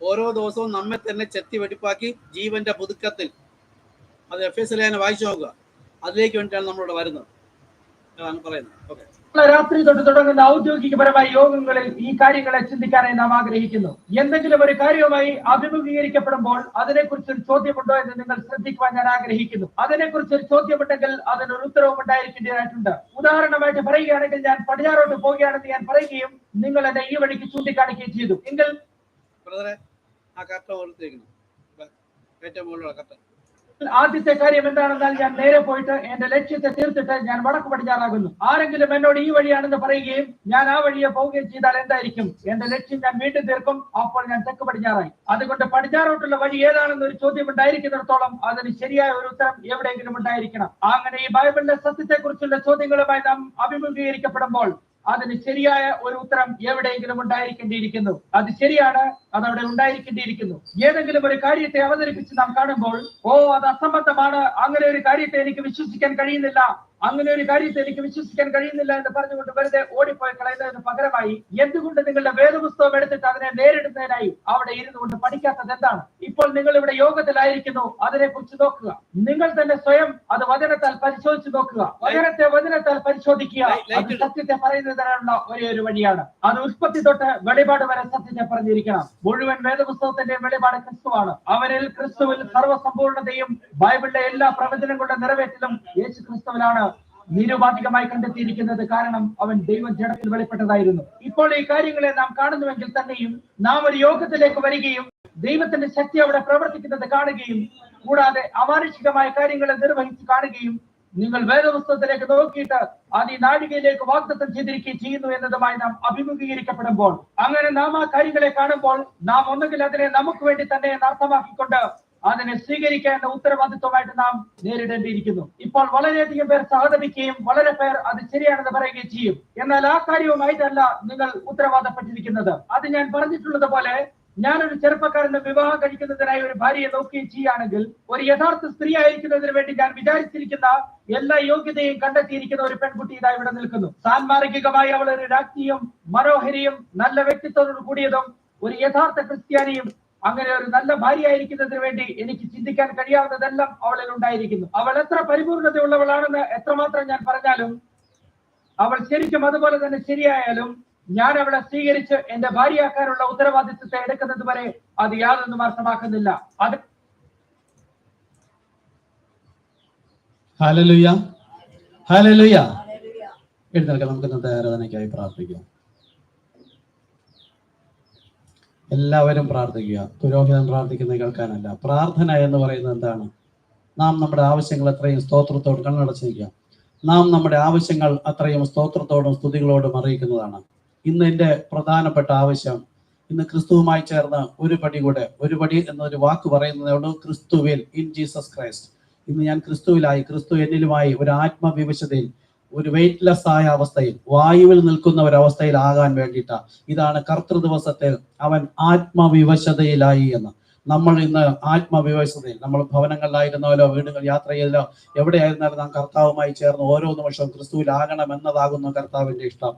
ഓരോ ദിവസവും നമ്മെ തന്നെ ചെത്തി വെടിപ്പാക്കി ജീവന്റെ പുതുക്കത്തിൽ. അത് എഫ് എസ് ലേനെ വായിച്ചു നോക്കുക. അതിലേക്ക് വേണ്ടിയിട്ടാണ് നമ്മളിവിടെ വരുന്നത്. അതാണ് പറയുന്നത്. ഓക്കെ രാത്രി തൊട്ട് തുടങ്ങുന്ന ഔദ്യോഗികപരമായ യോഗങ്ങളിൽ ഈ കാര്യങ്ങളെ ചിന്തിക്കാനായി നാം ആഗ്രഹിക്കുന്നു. എന്തെങ്കിലും ഒരു കാര്യവുമായി അഭിമുഖീകരിക്കപ്പെടുമ്പോൾ അതിനെക്കുറിച്ച് ഒരു ചോദ്യമുണ്ടോ എന്ന് നിങ്ങൾ ശ്രദ്ധിക്കുവാൻ ഞാൻ ആഗ്രഹിക്കുന്നു. അതിനെക്കുറിച്ച് ഒരു ചോദ്യമുണ്ടെങ്കിൽ അതിനൊരു ഉത്തരവും ഉണ്ടായിരിക്കേണ്ടതായിട്ടുണ്ട്. ഉദാഹരണമായിട്ട് പറയുകയാണെങ്കിൽ ഞാൻ പടിഞ്ഞാറോട്ട് പോവുകയാണെന്ന് ഞാൻ പറയുകയും നിങ്ങൾ എന്നെ ഈ വഴിക്ക് ചൂണ്ടിക്കാണിക്കുകയും ചെയ്തു. എങ്കിൽ ഏറ്റവും മുകളിലുള്ള കർട്ട ആദ്യത്തെ കാര്യം എന്താണെന്നാൽ ഞാൻ നേരെ പോയിട്ട് എന്റെ ലക്ഷ്യത്തെ തീർത്തിട്ട് ഞാൻ വടക്ക് പടിഞ്ഞാറാകുന്നു. ആരെങ്കിലും എന്നോട് ഈ വഴിയാണെന്ന് പറയുകയും ഞാൻ ആ വഴിയെ പോവുകയും ചെയ്താൽ എന്തായിരിക്കും? എന്റെ ലക്ഷ്യം ഞാൻ വീണ്ടും തീർക്കും. അപ്പോൾ ഞാൻ തെക്ക് പടിഞ്ഞാറായി. അതുകൊണ്ട് പടിഞ്ഞാറോട്ടുള്ള വഴി ഏതാണെന്ന് ഒരു ചോദ്യം ഉണ്ടായിരിക്കുന്നിടത്തോളം അതിന് ശരിയായ ഒരു ഉത്തരം എവിടെയെങ്കിലും ഉണ്ടായിരിക്കണം. അങ്ങനെ ഈ ബൈബിളിന്റെ സത്യത്തെ കുറിച്ചുള്ള ചോദ്യങ്ങളുമായി നാം അഭിമുഖീകരിക്കപ്പെടുമ്പോൾ അതിന് ശരിയായ ഒരു ഉത്തരം എവിടെയെങ്കിലും ഉണ്ടായിരിക്കേണ്ടിയിരിക്കുന്നു. അത് ശരിയാണ് അത് അവിടെ ഉണ്ടായിരിക്കേണ്ടിയിരിക്കുന്നു. ഏതെങ്കിലും ഒരു കാര്യത്തെ അവതരിപ്പിച്ച് നാം കാണുമ്പോൾ ഓ അത് അസംബന്ധമാണ്. അങ്ങനെ ഒരു കാര്യത്തെ എനിക്ക് വിശ്വസിക്കാൻ കഴിയുന്നില്ല. അങ്ങനെ ഒരു കാര്യത്തെ എനിക്ക് വിശ്വസിക്കാൻ കഴിയുന്നില്ല എന്ന് പറഞ്ഞുകൊണ്ട് വെറുതെ ഓടിപ്പോയി കളയുന്നതിന് പകരമായി എന്തുകൊണ്ട് നിങ്ങളുടെ വേദപുസ്തകം എടുത്തിട്ട് അതിനെ നേരിടുന്നതിനായി അവിടെ ഇരുന്നു കൊണ്ട് പഠിക്കാത്തത് എന്താണ്? ഇപ്പോൾ നിങ്ങൾ ഇവിടെ യോഗത്തിലായിരിക്കുന്നു. അതിനെ കുറിച്ച് നോക്കുക. നിങ്ങൾ തന്നെ സ്വയം അത് വചനത്താൽ പരിശോധിച്ച് നോക്കുക. വചനത്തെ വചനത്താൽ പരിശോധിക്കുക. അത് സത്യത്തെ പറയുന്നതിനുള്ള ഒരേ ഒരു വഴിയാണ്. അത് ഉൽപ്പത്തി തൊട്ട് വെളിപാട് വരെ സത്യത്തെ പറഞ്ഞിരിക്കണം. മുഴുവൻ വേദപുസ്തകത്തിന്റെ വെളിപാട് ക്രിസ്തുവാണ്. അവരിൽ ക്രിസ്തുവിൽ സർവസമ്പൂർണതയും ബൈബിളിലെ എല്ലാ പ്രവചനങ്ങളുടെ നിറവേറ്റിലും യേശു ക്രിസ്തുവിലാണ് നിരുപാധികമായി കണ്ടെത്തിയിരിക്കുന്നത് കാരണം അവൻ ദൈവജടത്തിൽ വെളിപ്പെട്ടതായിരുന്നു. ഇപ്പോൾ ഈ കാര്യങ്ങളെ നാം കാണുന്നുവെങ്കിൽ തന്നെയും നാം ഒരു യോഗത്തിലേക്ക് വരികയും ദൈവത്തിന്റെ ശക്തി അവിടെ പ്രവർത്തിക്കുന്നത് കാണുകയും കൂടാതെ അമാനുഷികമായ കാര്യങ്ങളെ നിർവഹിച്ച് കാണുകയും നിങ്ങൾ വേദപുസ്തകത്തിലേക്ക് നോക്കിയിട്ട് അത് ഈ നാഴികയിലേക്ക് വാഗ്ദത്തം ചെയ്തിരിക്കുകയും ചെയ്യുന്നു എന്നതുമായി നാം അഭിമുഖീകരിക്കപ്പെടുമ്പോൾ അങ്ങനെ നാം ആ കാര്യങ്ങളെ കാണുമ്പോൾ നാം ഒന്നുകിൽ അതിനെ നമുക്ക് വേണ്ടി തന്നെ അർത്ഥമാക്കിക്കൊണ്ട് അതിനെ സ്വീകരിക്കേണ്ട ഉത്തരവാദിത്വമായിട്ട് നാം നേരിടേണ്ടിയിരിക്കുന്നു. ഇപ്പോൾ വളരെയധികം പേർ സഹതപിക്കുകയും വളരെ പേർ അത് ശരിയാണെന്ന് പറയുകയും ചെയ്യും. എന്നാൽ ആ കാര്യവുമായിട്ടല്ല നിങ്ങൾ ഉത്തരവാദപ്പെട്ടിരിക്കുന്നത്. അത് ഞാൻ പറഞ്ഞിട്ടുള്ളത് പോലെ ഞാനൊരു ചെറുപ്പക്കാരന്റെ വിവാഹം കഴിക്കുന്നതിനായി ഒരു ഭാര്യയെ നോക്കുകയും ചെയ്യുകയാണെങ്കിൽ ഒരു യഥാർത്ഥ സ്ത്രീ ആയിരിക്കുന്നതിന് വേണ്ടി ഞാൻ വിചാരിച്ചിരിക്കുന്ന എല്ലാ യോഗ്യതയും കണ്ടെത്തിയിരിക്കുന്ന ഒരു പെൺകുട്ടി ഇതാ ഇവിടെ നിൽക്കുന്നു. സാൻമാർഗികമായി അവൾ ഒരു രാജ്ഞിയും മനോഹരിയും നല്ല വ്യക്തിത്വത്തോട് കൂടിയതും ഒരു യഥാർത്ഥ ക്രിസ്ത്യാനിയും അങ്ങനെ ഒരു നല്ല ഭാര്യയായിരിക്കുന്നതിന് വേണ്ടി എനിക്ക് ചിന്തിക്കാൻ കഴിയാവുന്നതെല്ലാം അവളിൽ ഉണ്ടായിരിക്കുന്നു അവൾ എത്ര പരിപൂർണതയുള്ളവളാണെന്ന് എത്രമാത്രം ഞാൻ പറഞ്ഞാലും അവൾ ശരിക്കും അതുപോലെ തന്നെ ശരിയായാലും ഞാൻ അവളെ സ്വീകരിച്ച് എന്റെ ഭാര്യയാക്കാനുള്ള ഉത്തരവാദിത്വത്തെ എടുക്കുന്നത് വരെ അത് യാതൊന്നും അർത്ഥമാക്കുന്നില്ല. അത് ഹാലലുയ ഹാലലുയ. എഴുന്നേൽക്കാം നമുക്ക് ഇന്നത്തെ ആരാധനയ്ക്കായി പ്രാർത്ഥിക്കാം. എല്ലാവരും പ്രാർത്ഥിക്കുക. പുരോഹിതൻ പ്രാർത്ഥിക്കുന്നത് കേൾക്കാനല്ല. പ്രാർത്ഥന എന്ന് പറയുന്നത് എന്താണ്? നാം നമ്മുടെ ആവശ്യങ്ങൾ അത്രയും സ്തോത്രത്തോട് കണ്ണടച്ച് നിൽക്കുക നാം നമ്മുടെ ആവശ്യങ്ങൾ അത്രയും സ്തോത്രത്തോടും സ്തുതികളോടും അറിയിക്കുന്നതാണ്. ഇന്ന് എന്റെ പ്രധാനപ്പെട്ട ആവശ്യം ഇന്ന് ക്രിസ്തുവുമായി ചേർന്ന് ഒരു പടി കൂടെ ഒരു പടി എന്നൊരു വാക്ക് പറയുന്നതോട് ക്രിസ്തുവിൽ ഇൻ ജീസസ് ക്രൈസ്റ്റ് ഇന്ന് ഞാൻ ക്രിസ്തുവിലായി ക്രിസ്തു എന്നിലുമായി ഒരു ആത്മവിവശതയിൽ ഒരു വെയിറ്റ്ലെസ് ആയ അവസ്ഥയിൽ വായുവിൽ നിൽക്കുന്ന ഒരു അവസ്ഥയിൽ ആകാൻ വേണ്ടിയിട്ടാ. ഇതാണ് കർത്തൃ ദിവസത്തിൽ അവൻ ആത്മവിവശതയിലായി എന്ന്. നമ്മൾ ഇന്ന് ആത്മവിവശതയിൽ നമ്മൾ ഭവനങ്ങളിലായിരുന്നാലോ വീടുകൾ യാത്ര ചെയ്തല്ലോ എവിടെയായിരുന്നാലും നാം കർത്താവുമായി ചേർന്ന് ഓരോ നിമിഷവും ക്രിസ്തുവിലാകണം എന്നതാകുന്നു കർത്താവിന്റെ ഇഷ്ടം.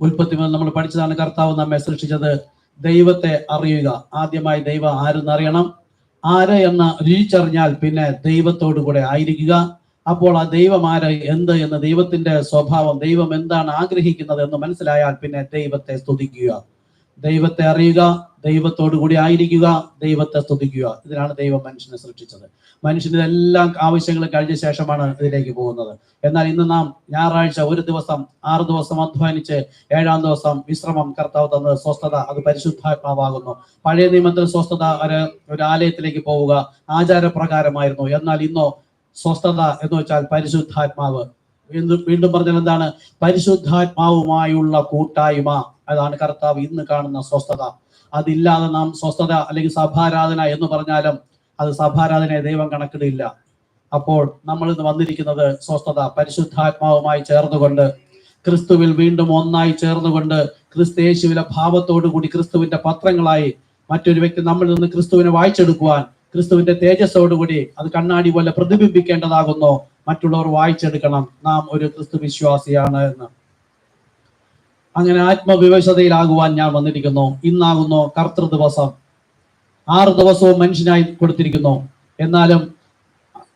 ഉൽപ്പത്തി മുതൽ നമ്മൾ പഠിച്ചതാണ് കർത്താവ് നമ്മെ സൃഷ്ടിച്ചത് ദൈവത്തെ അറിയുക. ആദ്യമായി ദൈവം ആരെന്നറിയണം ആര് എന്ന് തിരിച്ചറിഞ്ഞാൽ പിന്നെ ദൈവത്തോടു കൂടെ ആയിരിക്കുക. അപ്പോൾ ആ ദൈവം ആര് എന്ത് എന്ന് ദൈവത്തിന്റെ സ്വഭാവം ദൈവം എന്താണ് ആഗ്രഹിക്കുന്നത് എന്ന് മനസ്സിലായാൽ പിന്നെ ദൈവത്തെ സ്തുതിക്കുക. ദൈവത്തെ അറിയുക ദൈവത്തോടു കൂടി ആയിരിക്കുക ദൈവത്തെ സ്തുതിക്കുക. ഇതിനാണ് ദൈവം മനുഷ്യനെ സൃഷ്ടിച്ചത്. മനുഷ്യന് എല്ലാ ആവശ്യങ്ങളും കഴിഞ്ഞ ശേഷമാണ് ഇതിലേക്ക് പോകുന്നത്. എന്നാൽ ഇന്ന് നാം ഞായറാഴ്ച ഒരു ദിവസം ആറ് ദിവസം അധ്വാനിച്ച് ഏഴാം ദിവസം വിശ്രമം കർത്താവ് തന്ന സ്വസ്ഥത അത് പരിശുദ്ധാത്മാവാകുന്നു. പഴയ നിയമത്തിൽ സ്വസ്ഥത ഒരു ഒരു ആലയത്തിലേക്ക് പോവുക ആചാരപ്രകാരമായിരുന്നു. എന്നാൽ ഇന്നോ സ്വസ്ഥത എന്ന് വെച്ചാൽ പരിശുദ്ധാത്മാവ്. വീണ്ടും പറഞ്ഞാൽ എന്താണ്? പരിശുദ്ധാത്മാവുമായുള്ള കൂട്ടായ്മ. അതാണ് കർത്താവ് ഇന്ന് കാണുന്ന സ്വസ്ഥത. അതില്ലാതെ നാം സ്വസ്ഥത അല്ലെങ്കിൽ സഭാരാധന എന്ന് പറഞ്ഞാലും അത് സഭാരാധനയെ ദൈവം കണക്കിടില്ല. അപ്പോൾ നമ്മൾ ഇന്ന് വന്നിരിക്കുന്നത് സ്വസ്ഥത പരിശുദ്ധാത്മാവുമായി ചേർന്നുകൊണ്ട് ക്രിസ്തുവിൽ വീണ്ടും ഒന്നായി ചേർന്നുകൊണ്ട് ക്രിസ്തേശുവിലെ ഭാവത്തോടു കൂടി ക്രിസ്തുവിന്റെ പത്രങ്ങളായി മറ്റൊരു വ്യക്തി നമ്മളിൽ നിന്ന് ക്രിസ്തുവിനെ വായിച്ചെടുക്കുവാൻ ക്രിസ്തുവിന്റെ തേജസ്സോടുകൂടി അത് കണ്ണാടി പോലെ പ്രതിബിംബിക്കേണ്ടതാകുന്നു. മറ്റുള്ളവർ വായിച്ചെടുക്കണം. നാം ഒരു ക്രിസ്തു വിശ്വാസിയാണ് എന്ന്. അങ്ങനെ ആത്മവിവശതയിലാകുവാൻ ഞാൻ വന്നിരിക്കുന്നു. ഇന്നാകുന്നു കർത്തൃ ദിവസം. ആറ് ദിവസവും മനുഷ്യനായി കൊടുത്തിരിക്കുന്നു. എന്നാലും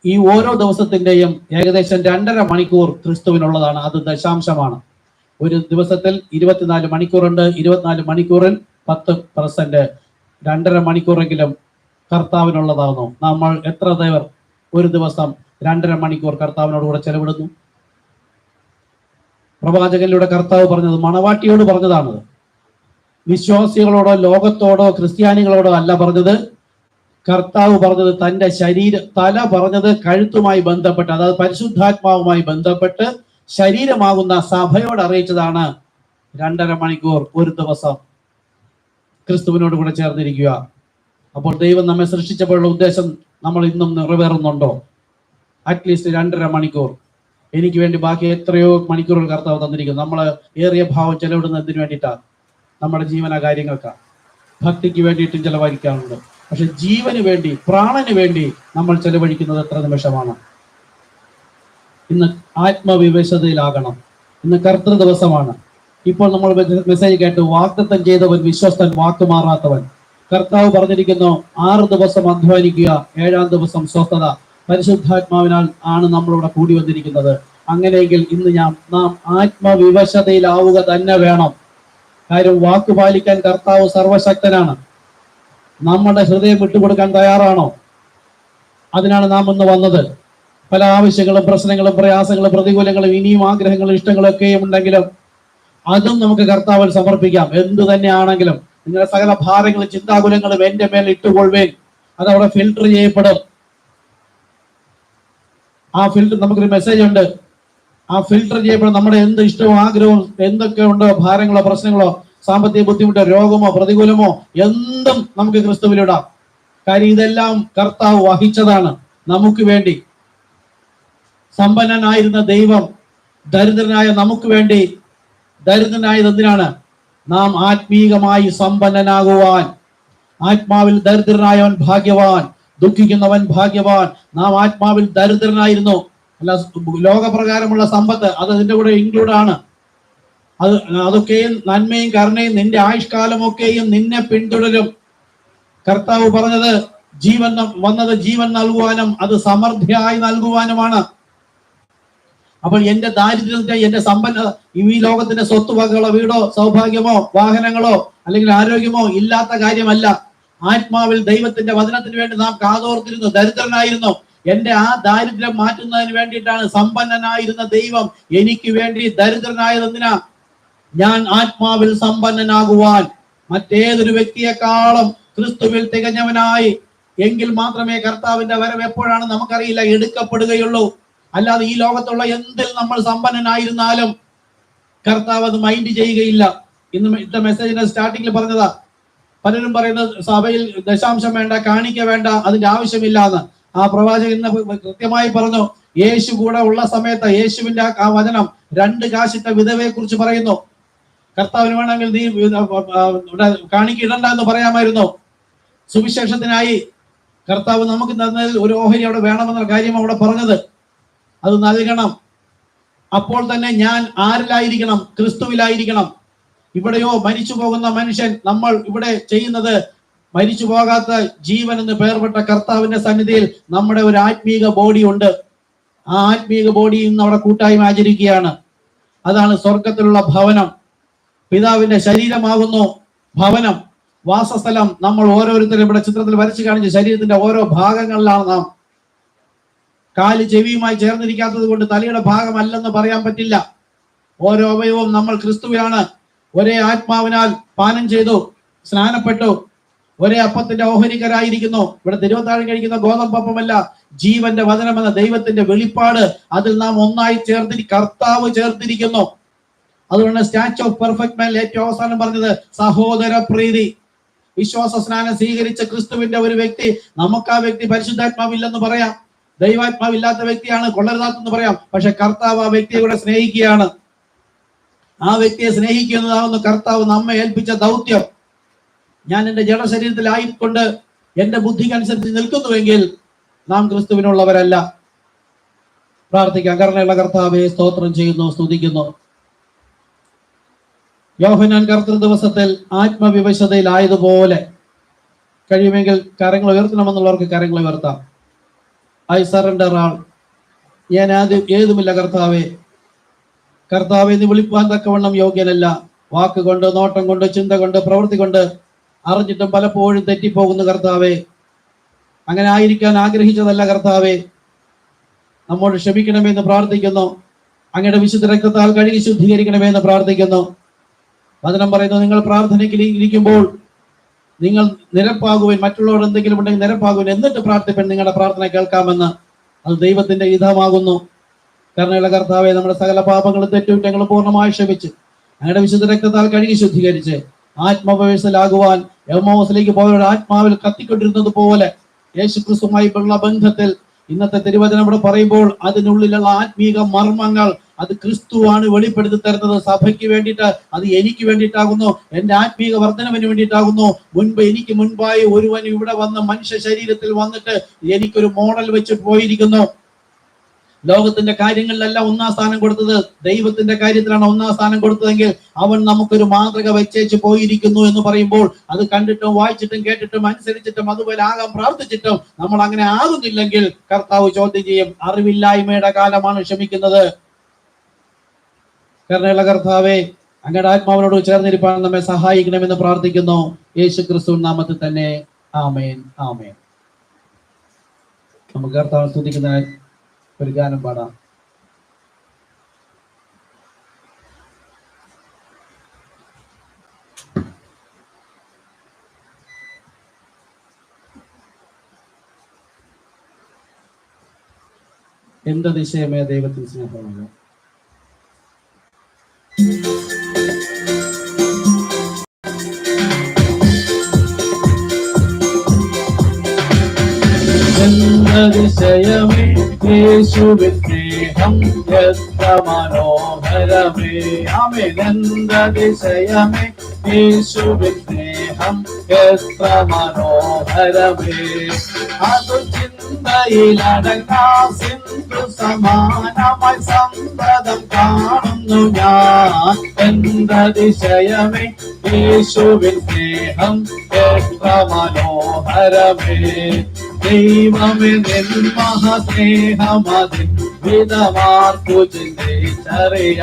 ഈ ഓരോ ദിവസത്തിന്റെയും ഏകദേശം രണ്ടര മണിക്കൂർ ക്രിസ്തുവിനുള്ളതാണ്. അത് ദശാംശമാണ്. ഒരു ദിവസത്തിൽ ഇരുപത്തിനാല് മണിക്കൂറുണ്ട്. ഇരുപത്തിനാല് മണിക്കൂറിൽ പത്ത് പെർസെന്റ് രണ്ടര മണിക്കൂറെങ്കിലും കർത്താവിനുള്ളതാകുന്നു. നമ്മൾ എത്ര പേർ ഒരു ദിവസം രണ്ടര മണിക്കൂർ കർത്താവിനോട് കൂടെ ചെലവിടുന്നു? പ്രവാചകനിലൂടെ കർത്താവ് പറഞ്ഞത് മണവാട്ടിയോട് പറഞ്ഞതാണ്. വിശ്വാസികളോടോ ലോകത്തോടോ ക്രിസ്ത്യാനികളോടോ അല്ല പറഞ്ഞത്. കർത്താവ് പറഞ്ഞത് തന്റെ ശരീര തല പറഞ്ഞത് കഴുത്തുമായി ബന്ധപ്പെട്ട് അതായത് പരിശുദ്ധാത്മാവുമായി ബന്ധപ്പെട്ട് ശരീരമാകുന്ന സഭയോട് അറിയിച്ചതാണ് രണ്ടര മണിക്കൂർ ഒരു ദിവസം ക്രിസ്തുവിനോട് കൂടെ ചേർന്നിരിക്കുക. അപ്പോൾ ദൈവം നമ്മെ സൃഷ്ടിച്ചപ്പോഴുള്ള ഉദ്ദേശം നമ്മൾ ഇന്നും നിറവേറുന്നുണ്ടോ? അറ്റ്ലീസ്റ്റ് രണ്ടര മണിക്കൂർ. എനിക്ക് വേണ്ടി ബാക്കി എത്രയോ മണിക്കൂറുകൾ കർത്താവ് തന്നിരിക്കുന്നു. നമ്മൾ ഏറിയ ഭാവം ചെലവിടുന്നതിന് വേണ്ടിയിട്ടാണ് നമ്മുടെ ജീവന കാര്യങ്ങൾക്കാണ് ഭക്തിക്ക് വേണ്ടിയിട്ടും ചെലവഴിക്കാറുണ്ട്. പക്ഷെ ജീവന് വേണ്ടി പ്രാണന് വേണ്ടി നമ്മൾ ചെലവഴിക്കുന്നത് എത്ര നിമിഷമാണ്? ഇന്ന് ആത്മവിവശതയിലാകണം. ഇന്ന് കർത്തൃ ദിവസമാണ്. ഇപ്പോൾ നമ്മൾ മെസ്സേജ് കേട്ട് വാക്തത്വം ചെയ്തവൻ വിശ്വസ്തൻ വാക്കുമാറാത്തവൻ കർത്താവ് പറഞ്ഞിരിക്കുന്നു ആറ് ദിവസം അധ്വാനിക്കുക ഏഴാം ദിവസം സ്വസ്ഥത. പരിശുദ്ധാത്മാവിനാൽ ആണ് നമ്മളിവിടെ കൂടി വന്നിരിക്കുന്നത്. അങ്ങനെയെങ്കിൽ ഇന്ന് ഞാൻ നാം ആത്മവിവശതയിലാവുക തന്നെ വേണം. കാര്യം വാക്ക് പാലിക്കാൻ കർത്താവ് സർവശക്തനാണ്. നമ്മുടെ ഹൃദയം വിട്ടുകൊടുക്കാൻ തയ്യാറാണോ? അതിനാണ് നാം ഇന്ന് വന്നത്. പല ആവശ്യങ്ങളും പ്രശ്നങ്ങളും പ്രയാസങ്ങളും പ്രതികൂലങ്ങളും ഇനിയും ആഗ്രഹങ്ങളും ഇഷ്ടങ്ങളും ഒക്കെയും ഉണ്ടെങ്കിലും അതും നമുക്ക് കർത്താവിൽ സമർപ്പിക്കാം. എന്തു തന്നെയാണെങ്കിലും നിങ്ങളുടെ സകല ഭാരങ്ങളും ചിന്താകുലങ്ങളും എന്റെ മേൽ ഇട്ടുകൊള്ളുവേൻ. അത് അവിടെ ഫിൽട്ടർ ചെയ്യപ്പെടും. ആ ഫിൽട്ടർ നമുക്കൊരു മെസ്സേജ് ഉണ്ട്. ആ ഫിൽട്ടർ ചെയ്യപ്പെടും നമ്മുടെ എന്ത് ഇഷ്ടവും ആഗ്രഹവും എന്തൊക്കെ ഉണ്ടോ ഭാരങ്ങളോ പ്രശ്നങ്ങളോ സാമ്പത്തിക ബുദ്ധിമുട്ടോ രോഗമോ പ്രതികൂലമോ എന്തും നമുക്ക് ക്രിസ്തുവിലിടാം കാര്യം ഇതെല്ലാം കർത്താവ് വഹിച്ചതാണ് നമുക്ക് വേണ്ടി. സമ്പന്നനായിരുന്ന ദൈവം ദരിദ്രനായ നമുക്ക് വേണ്ടി. ദരിദ്രനായത് എന്തിനാണ്? നാം ആത്മീകമായി സമ്പന്നനാകുവാൻ ആത്മാവിൽ ദരിദ്രനായവൻ ഭാഗ്യവാൻ ദുഃഖിക്കുന്നവൻ ഭാഗ്യവാൻ നാം ആത്മാവിൽ ദരിദ്രനായിരുന്നു. അല്ല ലോകപ്രകാരമുള്ള സമ്പത്ത് അത് അതിന്റെ കൂടെ ഇൻക്ലൂഡ് ആണ്. അത് അതൊക്കെയും നന്മയും കരുണയും നിന്റെ ആയുഷ്കാലമൊക്കെയും നിന്നെ പിന്തുടരും. കർത്താവ് പറഞ്ഞത് ജീവൻ വന്നത് ജീവൻ നൽകുവാനും അത് സമൃദ്ധിയായി നൽകുവാനുമാണ്. അപ്പോൾ എന്റെ ദാരിദ്ര്യത്തെ എന്റെ സമ്പന്ന ഈ ലോകത്തിന്റെ സ്വത്തുവകകളോ വീടോ സൗഭാഗ്യമോ വാഹനങ്ങളോ അല്ലെങ്കിൽ ആരോഗ്യമോ ഇല്ലാത്ത കാര്യമല്ല. ആത്മാവിൽ ദൈവത്തിന്റെ വചനത്തിന് വേണ്ടി നാം കാതോർത്തിരുന്നു ദരിദ്രനായിരുന്നു. എന്റെ ആ ദാരിദ്ര്യം മാറ്റുന്നതിന് വേണ്ടിയിട്ടാണ് സമ്പന്നനായിരുന്ന ദൈവം എനിക്ക് വേണ്ടി ദരിദ്രനായതെന്തിനാ? ഞാൻ ആത്മാവിൽ സമ്പന്നനാകുവാൻ. മറ്റേതൊരു വ്യക്തിയെക്കാളും ക്രിസ്തുവിൽ തികഞ്ഞവനായി. എങ്കിൽ മാത്രമേ കർത്താവിന്റെ വരവ് എപ്പോഴാണ് നമുക്കറിയില്ല എടുക്കപ്പെടുകയുള്ളൂ. അല്ലാതെ ഈ ലോകത്തുള്ള എന്തിൽ നമ്മൾ സമ്പന്നനായിരുന്നാലും കർത്താവ് അത് മൈൻഡ് ചെയ്യുകയില്ല. ഇന്ന് ഇത്ത മെസ്സേജിന്റെ സ്റ്റാർട്ടിങ്ങിൽ പറഞ്ഞതാ പലരും പറയുന്നത് സഭയിൽ ദശാംശം വേണ്ട കാണിക്ക വേണ്ട അതിന്റെ ആവശ്യമില്ല എന്ന് ആ പ്രവാചകൻ ഇന്ന് കൃത്യമായി പറഞ്ഞു യേശു കൂടെ ഉള്ള സമയത്ത് യേശുവിന്റെ ആ- വചനം രണ്ട് കാശിട്ട വിധവയെ കുറിച്ച് പറയുന്നു. കർത്താവിന് വേണമെങ്കിൽ നീ കാണിക്കിടണ്ട എന്ന് പറയാമായിരുന്നു. സുവിശേഷത്തിനായി കർത്താവ് നമുക്ക് തന്നതിൽ ഒരു ഓഹരി അവിടെ വേണമെന്ന കാര്യം അവിടെ പറഞ്ഞത്. അത് നൽകണം. അപ്പോൾ തന്നെ ഞാൻ ആരിലായിരിക്കണം? ക്രിസ്തുവിലായിരിക്കണം. ഇവിടെയോ മരിച്ചു പോകുന്ന മനുഷ്യൻ നമ്മൾ ഇവിടെ ചെയ്യുന്നത് മരിച്ചു പോകാത്ത ജീവൻ എന്ന് പേർപ്പെട്ട കർത്താവിന്റെ സന്നിധിയിൽ നമ്മുടെ ഒരു ആത്മീക ബോഡി ഉണ്ട്. ആ ആത്മീക ബോഡി ഇന്ന് അവിടെ കൂട്ടായ്മ ആചരിക്കുകയാണ്. അതാണ് സ്വർഗത്തിലുള്ള ഭവനം. പിതാവിന്റെ ശരീരമാകുന്നു ഭവനം. വാസസ്ഥലം നമ്മൾ ഓരോരുത്തരും ഇവിടെ ചിത്രത്തിൽ വരച്ചു കാണിച്ച ശരീരത്തിന്റെ ഓരോ ഭാഗങ്ങളിലാണ് നാം കാൽ ചെവിയുമായി ചേർന്നിരിക്കാത്തത് കൊണ്ട് തലയുടെ ഭാഗമല്ലെന്ന് പറയാൻ പറ്റില്ല. ഓരോ അവയവവും നമ്മൾ ക്രിസ്തുവിലാണ്. ഒരേ ആത്മാവിനാൽ പാനം ചെയ്തു സ്നാനപ്പെട്ടു. ഒരേ അപ്പത്തിന്റെ ഓഹരിക്കരായിരിക്കുന്നു. ഇവിടെ തിരുവത്താഴം കഴിക്കുന്ന ഗോതമ്പപ്പമല്ല ജീവന്റെ വചനമെന്ന ദൈവത്തിന്റെ വെളിപ്പാട് അതിൽ നാം ഒന്നായി ചേർത്തി കർത്താവ് ചേർത്തിരിക്കുന്നു. അതുകൊണ്ട് സ്റ്റാച്ച് ഓഫ് പെർഫെക്റ്റ് മാൻ ഏറ്റവും അവസാനം പറഞ്ഞത് സഹോദര പ്രീതി വിശ്വാസ സ്നാനം സ്വീകരിച്ച ക്രിസ്തുവിന്റെ ഒരു വ്യക്തി നമുക്ക് ആ വ്യക്തി പരിശുദ്ധാത്മാവില്ലെന്ന് പറയാം. ദൈവാത്മാവില്ലാത്ത വ്യക്തിയാണ് കൊള്ളരുതാത്തെന്ന് പറയാം. പക്ഷെ കർത്താവ് ആ വ്യക്തിയെ കൂടെ സ്നേഹിക്കുകയാണ്. ആ വ്യക്തിയെ സ്നേഹിക്കുന്നതാവുന്ന കർത്താവ് നമ്മെ ഏൽപ്പിച്ച ദൗത്യം. ഞാൻ എന്റെ ജഡശരീരത്തിലായിക്കൊണ്ട് എന്റെ ബുദ്ധിക്കനുസരിച്ച് നിൽക്കുന്നുവെങ്കിൽ നാം ക്രിസ്തുവിനുള്ളവരല്ല. പ്രാർത്ഥിക്കാം. കരുണയുള്ള കർത്താവെ സ്തോത്രം ചെയ്യുന്നു സ്തുതിക്കുന്നു. യോഹനാൻ കർത്തൃ ദിവസത്തിൽ ആത്മവിവശതയിലായതുപോലെ കഴിയുമെങ്കിൽ കരങ്ങൾ ഉയർത്തണമെന്നുള്ളവർക്ക് കരങ്ങൾ ഉയർത്താം. I surrender all. ഞാൻ ആദ്യം ഏതുമില്ല കർത്താവെ? കർത്താവെ എന്ന് വിളിപ്പാൻ തക്കവണ്ണം യോഗ്യനല്ല. വാക്കുകൊണ്ട് നോട്ടം കൊണ്ട് ചിന്ത കൊണ്ട് പ്രവൃത്തി കൊണ്ട് അറിഞ്ഞിട്ടും പലപ്പോഴും തെറ്റിപ്പോകുന്നു കർത്താവെ. അങ്ങനെ ആയിരിക്കാൻ ആഗ്രഹിച്ചതല്ല കർത്താവെ. നമ്മോട് ക്ഷമിക്കണമെന്ന് പ്രാർത്ഥിക്കുന്നു. അങ്ങയുടെ വിശുദ്ധ രക്തത്താൽ കഴുകി ശുദ്ധീകരിക്കണമെന്ന് പ്രാർത്ഥിക്കുന്നു. വചനം പറയുന്നു നിങ്ങൾ പ്രാർത്ഥനയ്ക്ക് ഇരിക്കുമ്പോൾ നിങ്ങൾ നിരപ്പാകുവാൻ മറ്റുള്ളവർ എന്തെങ്കിലും ഉണ്ടെങ്കിൽ നിരപ്പാകുവാൻ. എന്നിട്ട് പ്രാർത്ഥിപ്പൻ നിങ്ങളുടെ പ്രാർത്ഥന കേൾക്കാമെന്ന് അത് ദൈവത്തിന്റെ ഹിതമാകുന്നു കരുണയുള്ള കർത്താവെ നമ്മുടെ സകല പാപങ്ങളും തെറ്റുകുറ്റങ്ങളും പൂർണമായി ക്ഷമിച്ച് ഞങ്ങളുടെ വിശുദ്ധ രക്തത്താൽ കഴുകി ശുദ്ധീകരിച്ച് ആത്മപവേശലാകുവാൻ യവമോസിലേക്ക് പോയവരുടെ ആത്മാവിൽ കത്തിക്കൊണ്ടിരുന്നത് പോലെ യേശു ക്രിസ്തുമായി ബന്ധത്തിൽ ഇന്നത്തെ തിരുവചനം ഇവിടെ പറയുമ്പോൾ അതിനുള്ളിലുള്ള ആത്മീക മർമ്മങ്ങൾ അത് ക്രിസ്തുവാണ് വെളിപ്പെടുത്തി തരുന്നത്. സഭയ്ക്ക് വേണ്ടിയിട്ട് അത് എനിക്ക് വേണ്ടിയിട്ടാകുന്നു. എന്റെ ആത്മീക വർധനവിന് വേണ്ടിയിട്ടാകുന്നു. മുൻപ് എനിക്ക് മുൻപായി ഒരുവൻ ഇവിടെ വന്ന് മനുഷ്യ ശരീരത്തിൽ വന്നിട്ട് എനിക്കൊരു മോഡൽ വെച്ച് പോയിരിക്കുന്നു. ലോകത്തിന്റെ കാര്യങ്ങളിലല്ല ഒന്നാം സ്ഥാനം കൊടുത്തത്. ദൈവത്തിന്റെ കാര്യത്തിലാണ് ഒന്നാം സ്ഥാനം കൊടുത്തതെങ്കിൽ അവൻ നമുക്കൊരു മാതൃക വെച്ചേച്ച് പോയിരിക്കുന്നു എന്ന് പറയുമ്പോൾ അത് കണ്ടിട്ടും വായിച്ചിട്ടും കേട്ടിട്ടും അനുസരിച്ചിട്ടും അതുപോലെ ആകാൻ പ്രാർത്ഥിച്ചിട്ടും നമ്മൾ അങ്ങനെ ആകുന്നില്ലെങ്കിൽ കർത്താവ് ചോദ്യം ചെയ്യും അറിവില്ലായ്മയുടെ കാലമാണ് ക്ഷമിക്കുന്നത്. കരുണയുള്ള കർത്താവെ അങ്ങയുടെ ആത്മാവിനോട് ചേർന്നിരിപ്പാൻ നമ്മെ സഹായിക്കണമെന്ന് പ്രാർത്ഥിക്കുന്നു. യേശു ക്രിസ്തു നാമത്തിൽ തന്നെ. ആമേൻ. ആമേൻ. നമുക്ക് കർത്താവ് സ്തുതിക്കുന്ന ഒരു ഗാനം പാടാം. എന്ത് അതിശയമേ ദൈവത്തിന് സ്നേഹമാണ്. എന്നതിശയമേ യേശുവിൻ സ്നേഹം എത്ര മനോഹരമേ ആമേൻ എന്നതിശയമേ യേശുവിൻ സ്നേഹം എത്ര മനോഹരമേ അതു ചിന്തയിലടങ്ങാ സിന്ധു സമാനമായി സന്തതം കാണുന്നു ഞാൻ. എന്തതിശയമേ യേശുവിൻ സ്നേഹം എത്ര മനോഹരമേ ദൈവമേ നിൻ മഹസ്നേഹമതിൻ വിധമാർക്കു ചിന്തിച്ചറിയാമേ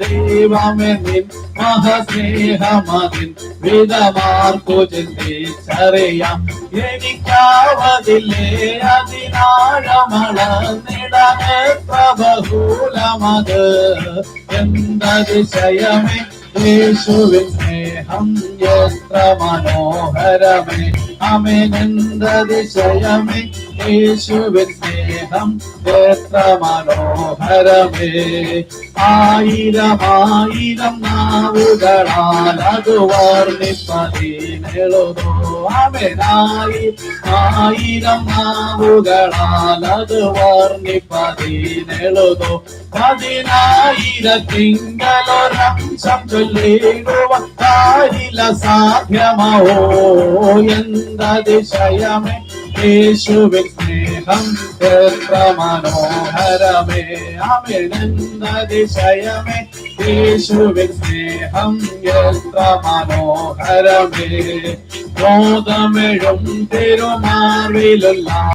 ദൈവമേ നിൻ മഹസ്നേഹമതിൻ വിധമാർക്കു ചിന്തിച്ചറിയാം എനിക്കാവതില്ലേ അതിനാഴമളന്നിടമെത്ര ബഹുലമത് എന്തതിശയമേ യേശുവിൻ സ്നേഹം എത്ര മനോഹരമേ. അമിനന്ദതിശയമേ യേശുവിൻ എത്ര മനോഹരമേ ആയിരം ആയിരം നാവുകളാൽ അത് വർണിപ്പതിനെഴുതോ അമനായി ആയിരം നാവുകളാലത് വർണിപ്പതിനെഴുതോ പതിനായിരത്തിങ്കലൊരംശം ചൊല്ലിടുവാൻ കാരില സാധ്യമോ? എന്തതിശയമേ? യേശുവിൻ സ്നേഹം എത്ര മനോഹരമേ അമിനന്ദതിശയമേ യേശുവിൻ സ്നേഹം എത്ര മനോഹരമേ ബോധമെഴും തിരുമാറിലുള്ള